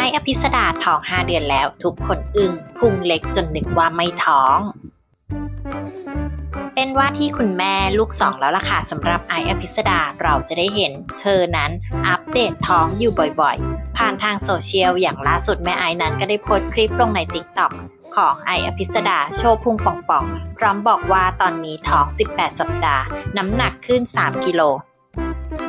ไอ้อภิสดาท้อง 5 เดือนแล้ว ทุกคนอึ้งพุงเล็กจนนึกว่าไม่ท้อง เป็นว่าที่คุณแม่ลูกสองแล้วล่ะค่ะสำหรับไออภิสดาเราจะได้เห็น เธอนั้นอัปเดตท้องอยู่บ่อยๆ ผ่านทางโซเชียลอย่างล่าสุดแม่ไอนั้นก็ได้โพสต์คลิปลงใน t ิ k t o k ของไออภิสดาโชว์พุงป่องๆ พร้อมบอกว่าตอนนี้ท้อง 18 สัปดาห์ น้ำหนักขึ้น 3 กิโล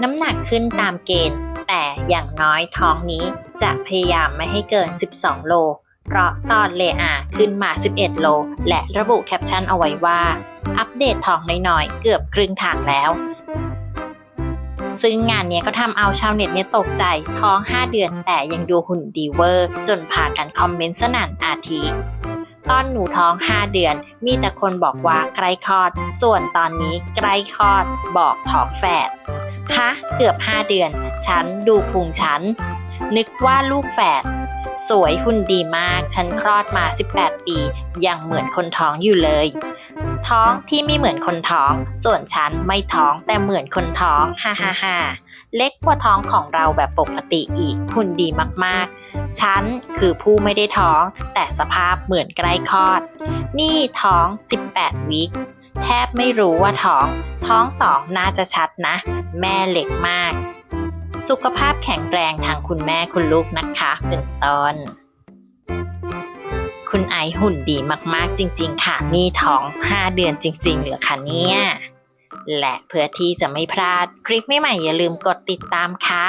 น้ำหนักขึ้นตามเกณฑ์ แต่อย่างน้อยท้องนี้จะพยายามไม่ให้เกิน 12 โล เพราะตอนเลอาขึ้นมา 11 โล และระบุแคปชั่นเอาไว้ว่า อัปเดตท้องน้อยๆ เกือบครึ่งทางแล้ว ซึ่งงานนี้ก็ทำเอาชาวเน็ตเนี่ยตกใจท้อง 5 เดือนแต่ยังดูหุ่นดีเวอร์ จนพากันคอมเมนต์สนั่นอาทิตอนหนูท้อง 5 เดือน มีแต่คนบอกว่าใกล้คลอด ส่วนตอนนี้ใกล้คลอด บอกท้องแฝด ฮะ เกือบ5เดือน ฉันดูพุงฉัน นึกว่าลูกแฝด สวยหุ่นดีมาก ฉันคลอดมา 18 ปี ยังเหมือนคนท้องอยู่เลย ท้องที่ไม่เหมือนคนท้อง ส่วนฉันไม่ท้องแต่เหมือนคนท้อง ฮ่าฮ่าฮ่าเล็กกว่าท้องของเราแบบปกติอีก หุ่นดีมากๆ ฉันคือผู้ไม่ได้ท้อง แต่สภาพเหมือนใกล้คลอด นี่ท้อง 18 วิค แทบไม่รู้ว่าท้อง ท้องสองน่าจะชัดนะ แม่เล็กมาก สุขภาพแข็งแรงทางคุณแม่คุณลูกนะคะเป็นต้นคุณไอหุ่นดีมากๆ จริง ๆ ค่ะ นี่ท้อง 5 เดือนจริง ๆ เหรอคะเนี่ย และเพื่อที่จะไม่พลาดคลิปใหม่ๆอย่าลืมกดติดตามค่ะ